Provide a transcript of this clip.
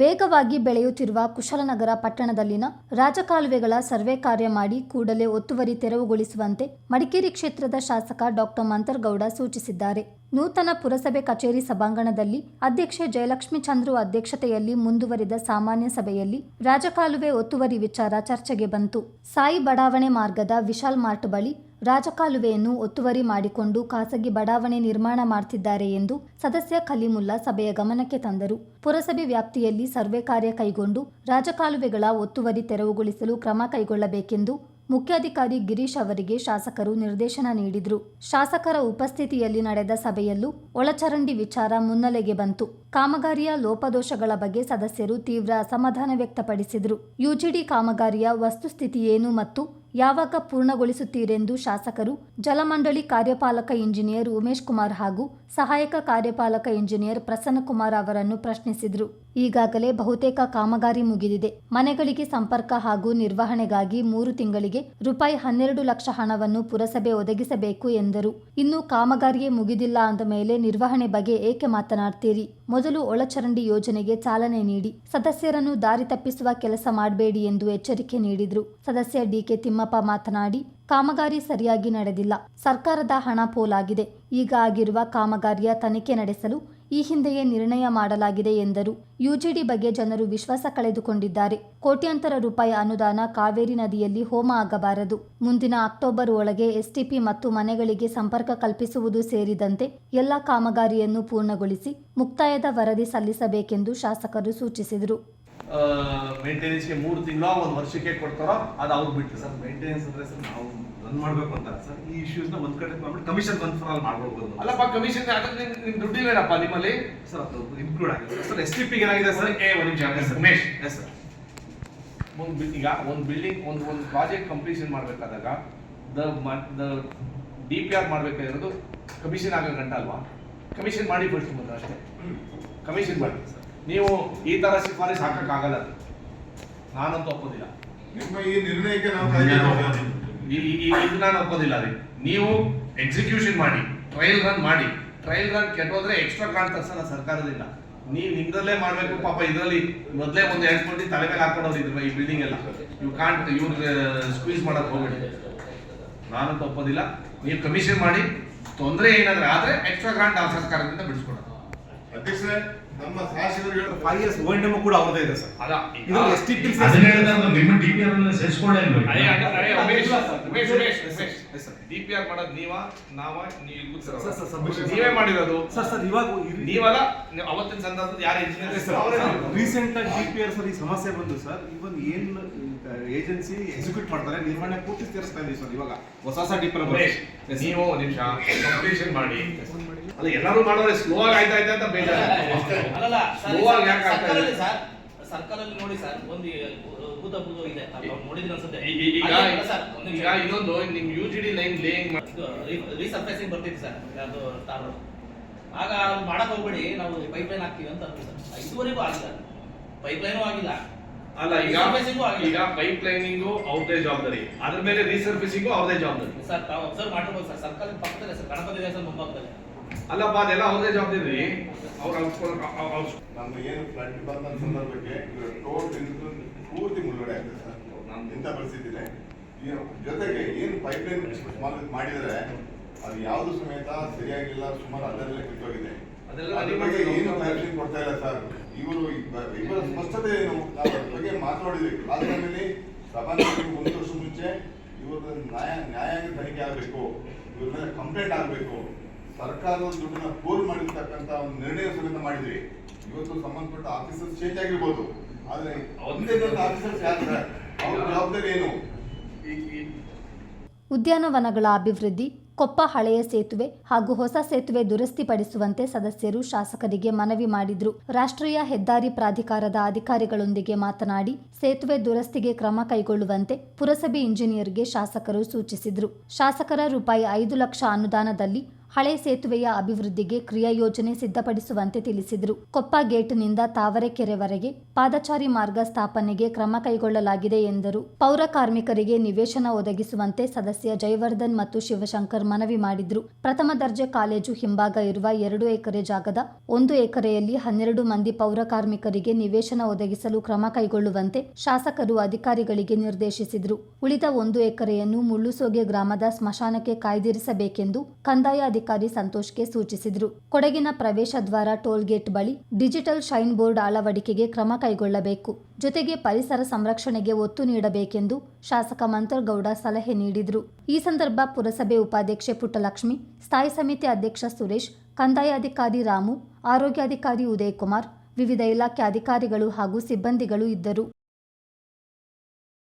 ವೇಗವಾಗಿ ಬೆಳೆಯುತ್ತಿರುವ ಕುಶಲನಗರ ಪಟ್ಟಣದಲ್ಲಿನ ರಾಜಕಾಲುವೆಗಳ ಸರ್ವೆ ಕಾರ್ಯ ಮಾಡಿ ಕೂಡಲೇ ಒತ್ತುವರಿ ತೆರವುಗೊಳಿಸುವಂತೆ ಮಡಿಕೇರಿ ಕ್ಷೇತ್ರದ ಶಾಸಕ ಡಾಕ್ಟರ್ ಮಂತರ್ಗೌಡ ಸೂಚಿಸಿದ್ದಾರೆ. ನೂತನ ಪುರಸಭೆ ಕಚೇರಿ ಸಭಾಂಗಣದಲ್ಲಿ ಅಧ್ಯಕ್ಷೆ ಜಯಲಕ್ಷ್ಮಿ ಚಂದ್ರು ಅಧ್ಯಕ್ಷತೆಯಲ್ಲಿ ಮುಂದುವರಿದ ಸಾಮಾನ್ಯ ಸಭೆಯಲ್ಲಿ ರಾಜಕಾಲುವೆ ಒತ್ತುವರಿ ವಿಚಾರ ಚರ್ಚೆಗೆ ಬಂತು. ಸಾಯಿ ಬಡಾವಣೆ ಮಾರ್ಗದ ವಿಶಾಲ್ ಮಾರ್ಟ್ ಬಳಿ ರಾಜಕಾಲುವೆಯನ್ನು ಒತ್ತುವರಿ ಮಾಡಿಕೊಂಡು ಖಾಸಗಿ ಬಡಾವಣೆ ನಿರ್ಮಾಣ ಮಾಡ್ತಿದ್ದಾರೆ ಎಂದು ಸದಸ್ಯ ಖಲೀಮುಲ್ಲಾ ಸಭೆಯ ಗಮನಕ್ಕೆ ತಂದರು. ಪುರಸಭೆ ವ್ಯಾಪ್ತಿಯಲ್ಲಿ ಸರ್ವೆ ಕಾರ್ಯ ಕೈಗೊಂಡು ರಾಜಕಾಲುವೆಗಳ ಒತ್ತುವರಿ ತೆರವುಗೊಳಿಸಲು ಕ್ರಮ ಕೈಗೊಳ್ಳಬೇಕೆಂದು ಮುಖ್ಯಾಧಿಕಾರಿ ಗಿರೀಶ್ ಅವರಿಗೆ ಶಾಸಕರು ನಿರ್ದೇಶನ ನೀಡಿದರು. ಶಾಸಕರ ಉಪಸ್ಥಿತಿಯಲ್ಲಿ ನಡೆದ ಸಭೆಯಲ್ಲೂ ಒಳಚರಂಡಿ ವಿಚಾರ ಮುನ್ನೆಲೆಗೆ ಬಂತು. ಕಾಮಗಾರಿಯ ಲೋಪದೋಷಗಳ ಬಗ್ಗೆ ಸದಸ್ಯರು ತೀವ್ರ ಅಸಮಾಧಾನ ವ್ಯಕ್ತಪಡಿಸಿದರು. ಯುಜಿಡಿ ಕಾಮಗಾರಿಯ ವಸ್ತುಸ್ಥಿತಿ ಏನು ಮತ್ತು ಯಾವಾಗ ಪೂರ್ಣಗೊಳಿಸುತ್ತೀರೆಂದು ಶಾಸಕರು, ಜಲಮಂಡಳಿ ಕಾರ್ಯಪಾಲಕ ಇಂಜಿನಿಯರ್ ಉಮೇಶ್ ಕುಮಾರ್ ಹಾಗೂ ಸಹಾಯಕ ಕಾರ್ಯಪಾಲಕ ಇಂಜಿನಿಯರ್ ಪ್ರಸನ್ನ ಕುಮಾರ್ ಅವರನ್ನು ಪ್ರಶ್ನಿಸಿದರು. ಈಗಾಗಲೇ ಬಹುತೇಕ ಕಾಮಗಾರಿ ಮುಗಿದಿದೆ. ಮನೆಗಳಿಗೆ ಸಂಪರ್ಕ ಹಾಗೂ ನಿರ್ವಹಣೆಗಾಗಿ ಮೂರು ತಿಂಗಳಿಗೆ ರೂಪಾಯಿ ಹನ್ನೆರಡು ಲಕ್ಷ ಹಣವನ್ನು ಪುರಸಭೆ ಒದಗಿಸಬೇಕು ಎಂದರು. ಇನ್ನು ಕಾಮಗಾರಿಯೇ ಮುಗಿದಿಲ್ಲ ಅಂದ ಮೇಲೆ ನಿರ್ವಹಣೆ ಬಗ್ಗೆ ಏಕೆ ಮಾತನಾಡ್ತೀರಿ? ಮೊದಲು ಒಳಚರಂಡಿ ಯೋಜನೆಗೆ ಚಾಲನೆ ನೀಡಿ. ಸದಸ್ಯರನ್ನು ದಾರಿ ತಪ್ಪಿಸುವ ಕೆಲಸ ಮಾಡಬೇಡಿ ಎಂದು ಎಚ್ಚರಿಕೆ ನೀಡಿದರು. ಸದಸ್ಯ ಡಿಕೆ ತಿಮ್ಮಪ್ಪ ಮಾತನಾಡಿ, ಕಾಮಗಾರಿ ಸರಿಯಾಗಿ ನಡೆದಿಲ್ಲ. ಸರ್ಕಾರದ ಹಣ ಪೋಲಾಗಿದೆ. ಈಗ ಆಗಿರುವ ಕಾಮಗಾರಿಯ ತನಿಖೆ ನಡೆಸಲು ಈ ಹಿಂದೆಯೇ ನಿರ್ಣಯ ಮಾಡಲಾಗಿದೆ ಎಂದರು. ಯುಜಿಡಿ ಬಗ್ಗೆ ಜನರು ವಿಶ್ವಾಸ ಕಳೆದುಕೊಂಡಿದ್ದಾರೆ. ಕೋಟ್ಯಾಂತರ ರೂಪಾಯಿ ಅನುದಾನ ಕಾವೇರಿ ನದಿಯಲ್ಲಿ ಹೋಮ ಆಗಬಾರದು. ಮುಂದಿನ ಅಕ್ಟೋಬರ್ ಒಳಗೆ ಎಸ್ಟಿಪಿ ಮತ್ತು ಮನೆಗಳಿಗೆ ಸಂಪರ್ಕ ಕಲ್ಪಿಸುವುದು ಸೇರಿದಂತೆ ಎಲ್ಲ ಕಾಮಗಾರಿಯನ್ನು ಪೂರ್ಣಗೊಳಿಸಿ ಮುಕ್ತಾಯದ ವರದಿ ಸಲ್ಲಿಸಬೇಕೆಂದು ಶಾಸಕರು ಸೂಚಿಸಿದರು. ಮೇಂಟೆನೆನ್ಸ್ಗೆ ಮೂರು ತಿಂಗಳ ಒಂದು ವರ್ಷಕ್ಕೆ ಕೊಡ್ತಾರೋ ಅದು ಅವ್ರು ಬಿಟ್ಟು ಸರ್ ಮೇಂಟೆನೆನ್ಸ್ ಅಂದ್ರೆ ಸರ್ ನಾವು ರನ್ ಮಾಡ್ಬೇಕು ಅಂತ. ಸರ್ ಈ ಇಶ್ಯೂಸ್ನ ಒಂದ್ ಕಡೆ ಮಾಡ್ಬಿಟ್ಟು ಕಮಿಷನ್ ಕನ್ಫರ್ಮ್ ಮಾಡ್ಬೋದು ಅಲ್ಲಪ್ಪ ಕಮಿಷನ್ ಅದಕ್ಕೆ ನಿಮ್ ದುಡ್ಡು ದುಡ್ಡಿಲ್ವೇನಪ್ಪ ನಿಮ್ಮಲ್ಲಿ? ಸರ್ ಅದು ಇನ್ಕ್ಲೂಡ್ ಆಗಿದೆ. ಸರ್ ಎಸ್ ಟಿ ಪಿ ಏನಾಗಿದೆ ಸರ್? ಏ ಒಂದು ಸರ್ ಉಮೇಶ್. ಎಸ್ ಸರ್ ಒಂದು ಈಗ ಒಂದು ಬಿಲ್ಡಿಂಗ್ ಒಂದು ಒಂದು ಪ್ರಾಜೆಕ್ಟ್ ಕಂಪ್ಲೀಷನ್ ಮಾಡಬೇಕಾದಾಗ the the D P R ಮಾಡ್ಬೇಕಾಗಿರೋದು commission ಆಗೋ ಗಂಟ ಅಲ್ವಾ? ಕಮಿಷನ್ ಮಾಡಿ ಬಿಡ್ತೀವಿ ಬಂದು ಅಷ್ಟೇ. ಕಮಿಷನ್ ಮಾಡಿ. ನೀವು ಈ ತರ ಶಿಫಾರಸ್ ಹಾಕಕ್ಕಾಗಲ್ಲ. ಆಗಲ್ಲ ನಾನಂತೂ ಒಪ್ಪೋದಿಲ್ಲ. ನಿಮ್ಮ ಈ ನಿರ್ಣಯಕ್ಕೆ ನಾವು ಇದು ನಾನು ಒಪ್ಪೋದಿಲ್ಲ ರೀ ನೀವು ಎಕ್ಸಿಕ್ಯೂಷನ್ ಮಾಡಿ ಟ್ರಯಲ್ ರನ್ ಮಾಡಿ ಟ್ರಯಲ್ ರನ್ ಕೆಟ್ಟೋದ್ರೆ ಎಕ್ಸ್ಟ್ರಾ ಗ್ರಾಂಟ್ ತರ್ಸಲ್ಲ ಸರ್ಕಾರದಿಂದ. ನೀವು ನಿಮ್ದಲ್ಲೇ ಮಾಡ್ಬೇಕು ಪಾಪ ಇದರಲ್ಲಿ ಮೊದಲೇ ಒಂದು ಎರಡು ಕೋಟಿ ತಲೆ ಮೇಲೆ ಹಾಕೊಂಡವ್ರು ಇದ್ರ ಈ ಬಿಲ್ಡಿಂಗ್ ಎಲ್ಲ. ಯು ಕಾಂಟ್ ಇವ್ರಿಗೆ ಸ್ಕ್ವೀಸ್ ಮಾಡಕ್ ಹೋಗ್ಬೇಡಿ. ನಾನು ಒಪ್ಪೋದಿಲ್ಲ. ನೀವು ಕಮಿಷನ್ ಮಾಡಿ ತೊಂದರೆ ಏನಾದ್ರೆ ಆದ್ರೆ ಎಕ್ಸ್ಟ್ರಾ ಗ್ರಾಂಟ್ ಆ ಸರ್ಕಾರದಿಂದ ಬಿಡಿಸ್ಕೊಡೋದು. ಅಧ್ಯಕ್ಷರೇ ನಮ್ಮ ಶಾಸಕರು ಫೈವ್ ಇಯರ್ಸ್ ಕೂಡ ಅವ್ರದೇ ಇದೆ ಸರ್. ಅಲ್ಲ ಇದು ಎಸ್ ಟಿ ಪಿ ನಿಮ್ಮ D P R D P R ಮಾಡೋದು ನೀವ ನಾವ ನೀವು ಮಾಡಿರೋದು. ಸರ್ ಸರ್ ಇವಾಗ ನೀವಲ್ಲ ಅವತ್ತಿನ ಸಂದರ್ಭದಲ್ಲಿ ಯಾರು ಇಂಜಿನಿಯರ್ ರೀಸೆಂಟ್ ಆಗಿ ಡಿ ಪಿ ಆರ್ ಸರ್ ಈ ಸಮಸ್ಯೆ ಬಂದು ಸರ್ ಇವನ್ ಏನ್ ಏಜೆನ್ಸಿ ಎಕ್ಸಿಕ್ಯೂಟ್ ಮಾಡ್ತಾರೆ ನಿರ್ವಹಣೆ ಪೂರ್ತಿ ಸೇರಿಸ್ತಾ ಇದೀವಿ ಸರ್ ಇವಾಗ. ಹೊಸ ಹೊಸ ಡಿ ಪಿ ನೀವು ಒಂದ್ ನಿಮಿಷ ಕಂಪ್ಲೀಷನ್ ಮಾಡಿ. ಅಲ್ಲ ಎಲ್ಲರೂ ಮಾಡೋರೆ ಸ್ಲೋ ಆಗಿ ಆಯ್ತಾ ಆಯ್ತಾ ಅಂತ ಬೇಜಾರು. ಅಲ್ಲಲ್ಲ ಸರ್, Slow ಆಗಿ ಯಾಕೆ ಆಗ್ತಾ ಇದೆ? ಸರ್ಕಲಲ್ಲಿ ಸರ್ ಸರ್ಕಲಲ್ಲಿ ನೋಡಿ ಸರ್ ಒಂದು ಭೂತ ಭೂತ ಇದೆ. ನೋಡಿದ್ರೆ ಅನ್ಸುತ್ತೆ. ಈಗ ಈಗ ಇನ್ನೊಂದು ನಿಮ್ U G D line laying resurfacing ಬರ್ತಿತ್ತು ಸರ್ ಅದು ತಾರು ಆಗ ಅದು ಮಾಡಕ್ ಹೋಗ್ಬೇಡಿ ನಾವು ಪೈಪ್ ಲೈನ್ ಹಾಕ್ತೀವಿ ಅಂತ ಅಂದ್ರು ಸರ್. ಇದುವರೆಗೂ ಆಗಿಲ್ಲ. ಪೈಪ್ ಲೈನು ಆಗಿಲ್ಲ. ಅಲ್ಲ ಈಗ. ಈಗ ಪೈಪ್ ಲೈನಿಂಗು ಅವ್ರದೇ ಜವಾಬ್ದಾರಿ. ಅದ್ರ ಮೇಲೆ ರೀಸರ್ಫಿಸಿಂಗು ಅವ್ರದೇ ಜವಾಬ್ದಾರಿ. ಸರ್ ತಾವು ಅಬ್ಸರ್ವ್ ಮಾಡಿರ್ಬೋದು ಸರ್. ಸರ್ಕಲ್ ಪಕ್ಕದಲ್ಲೇ ಸರ್ ಗಣಪತಿ ದೇವಸ್ಥಾನ ಮುಂಭಾಗದಲ್ಲಿ. ಅಲ್ಲಪ್ಪ ಅದೆಲ್ಲ ಅವ್ರದೇ ಜವಾಬ್ದಾರಿ ಅವ್ರು ನಮ್ಗೆ ಏನು ಫ್ಲಡ್ ಬಂದ ಸಂದರ್ಭಕ್ಕೆ ಟೋಲ್ ಪೂರ್ತಿ ಮುಳುಗಡೆ ಆಗಿದೆ ಸರ್. ಇಂಥ ಪರಿಸ್ಥಿತಿ ಇದೆ ಈ ಜೊತೆಗೆ ಏನು ಪೈಪ್ಲೈನ್ ಮಾಡಿದರೆ ಅದು ಯಾವುದು ಸಮೇತ ಸರಿಯಾಗಿಲ್ಲ ಸುಮಾರು ಅದರಲ್ಲೇ ಕಿತ್ತೋಗಿದೆ. ಅದೆಲ್ಲ ಅದ್ರ ಬಗ್ಗೆ ಏನು ಕ್ಲಾರಿಟಿ ಕೊಡ್ತಾ ಇಲ್ಲ ಸರ್. ಇವರು ಇವರ ಸ್ಪಷ್ಟತೆ ಏನು ನಾವು ಅದ್ರ ಬಗ್ಗೆ ಮಾತನಾಡಿದ್ವಿ ಆದ್ಮೇಲೆ ಸಭಾನಾಯಕರು ಒಂದು ವರ್ಷ ಮುಂಚೆ ಇವ್ರದ್ದು ನ್ಯಾಯ ನ್ಯಾಯಾಂಗ ತನಿಖೆ ಆಗಬೇಕು. ಇವ್ರ ಮೇಲೆ ಕಂಪ್ಲೇಂಟ್ ಆಗಬೇಕು. ಸರ್ಕಾರದ ದುಡ್ಡನ್ನ ಪೋಲ್ ಮಾಡಿರ್ತಕ್ಕಂಥ ಒಂದು ನಿರ್ಣಯ ಸಮೇತ ಮಾಡಿದ್ರಿ. ಇವತ್ತು ಸಂಬಂಧಪಟ್ಟ ಆಫೀಸರ್ಸ್ ಚೇಂಜ್ ಆಗಿರ್ಬೋದು. ಆದ್ರೆ ಒಂದೇ ಆಫೀಸರ್ಸ್ ಯಾರ ಅವ್ರ ಜವಾಬ್ದಾರಿ ಏನು? ಉದ್ಯಾನವನಗಳ ಅಭಿವೃದ್ಧಿ, ಕೊಪ್ಪ ಹಳೆಯ ಸೇತುವೆ ಹಾಗೂ ಹೊಸ ಸೇತುವೆ ದುರಸ್ತಿಪಡಿಸುವಂತೆ ಸದಸ್ಯರು ಶಾಸಕರಿಗೆ ಮನವಿ ಮಾಡಿದ್ರು. ರಾಷ್ಟ್ರೀಯ ಹೆದ್ದಾರಿ ಪ್ರಾಧಿಕಾರದ ಅಧಿಕಾರಿಗಳೊಂದಿಗೆ ಮಾತನಾಡಿ, ಸೇತುವೆ ದುರಸ್ತಿಗೆ ಕ್ರಮ ಕೈಗೊಳ್ಳುವಂತೆ ಪುರಸಭೆ ಇಂಜಿನಿಯರ್ಗೆ ಶಾಸಕರು ಸೂಚಿಸಿದ್ರು. ಶಾಸಕರ ರೂಪಾಯಿ ಐದು ಲಕ್ಷ ಅನುದಾನದಲ್ಲಿ ಹಳೆ ಸೇತುವೆಯ ಅಭಿವೃದ್ಧಿಗೆ ಕ್ರಿಯಾ ಯೋಜನೆ ಸಿದ್ಧಪಡಿಸುವಂತೆ ತಿಳಿಸಿದರು. ಕೊಪ್ಪ ಗೇಟ್ನಿಂದ ತಾವರೆಕೆರೆವರೆಗೆ ಪಾದಚಾರಿ ಮಾರ್ಗ ಸ್ಥಾಪನೆಗೆ ಕ್ರಮ ಕೈಗೊಳ್ಳಲಾಗಿದೆ ಎಂದರು. ಪೌರ ಕಾರ್ಮಿಕರಿಗೆ ನಿವೇಶನ ಒದಗಿಸುವಂತೆ ಸದಸ್ಯ ಜಯವರ್ಧನ್ ಮತ್ತು ಶಿವಶಂಕರ್ ಮನವಿ ಮಾಡಿದ್ರು. ಪ್ರಥಮ ದರ್ಜೆ ಕಾಲೇಜು ಹಿಂಭಾಗ ಇರುವ ಎರಡು ಎಕರೆ ಜಾಗದ ಒಂದು ಎಕರೆಯಲ್ಲಿ ಹನ್ನೆರಡು ಮಂದಿ ಪೌರ ಕಾರ್ಮಿಕರಿಗೆ ನಿವೇಶನ ಒದಗಿಸಲು ಕ್ರಮ ಕೈಗೊಳ್ಳುವಂತೆ ಶಾಸಕರು ಅಧಿಕಾರಿಗಳಿಗೆ ನಿರ್ದೇಶಿಸಿದರು. ಉಳಿದ ಒಂದು ಎಕರೆಯನ್ನು ಮುಳ್ಳುಸೋಗೆ ಗ್ರಾಮದ ಸ್ಮಶಾನಕ್ಕೆ ಕಾಯ್ದಿರಿಸಬೇಕೆಂದು ಕಂದಾಯ ಅಧಿಕಾರಿ ಸಂತೋಷ್ಗೆ ಸೂಚಿಸಿದರು. ಕೊಡಗಿನ ಪ್ರವೇಶ ದ್ವಾರ ಟೋಲ್ಗೇಟ್ ಬಳಿ ಡಿಜಿಟಲ್ ಶೈನ್ ಬೋರ್ಡ್ ಅಳವಡಿಕೆಗೆ ಕ್ರಮ ಕೈಗೊಳ್ಳಬೇಕು. ಜೊತೆಗೆ ಪರಿಸರ ಸಂರಕ್ಷಣೆಗೆ ಒತ್ತು ನೀಡಬೇಕೆಂದು ಶಾಸಕ ಮಂತರ್ಗೌಡ ಸಲಹೆ ನೀಡಿದರು. ಈ ಸಂದರ್ಭ ಪುರಸಭೆ ಉಪಾಧ್ಯಕ್ಷೆ ಪುಟ್ಟಲಕ್ಷ್ಮಿ, ಸ್ಥಾಯಿ ಸಮಿತಿ ಅಧ್ಯಕ್ಷ ಸುರೇಶ್ ಕಂದಾಯಾಧಿಕಾರಿ ರಾಮು ಆರೋಗ್ಯಾಧಿಕಾರಿ ಉದಯ್ ಕುಮಾರ್ ವಿವಿಧ ಇಲಾಖೆ ಅಧಿಕಾರಿಗಳು ಹಾಗೂ ಸಿಬ್ಬಂದಿಗಳು ಇದ್ದರು.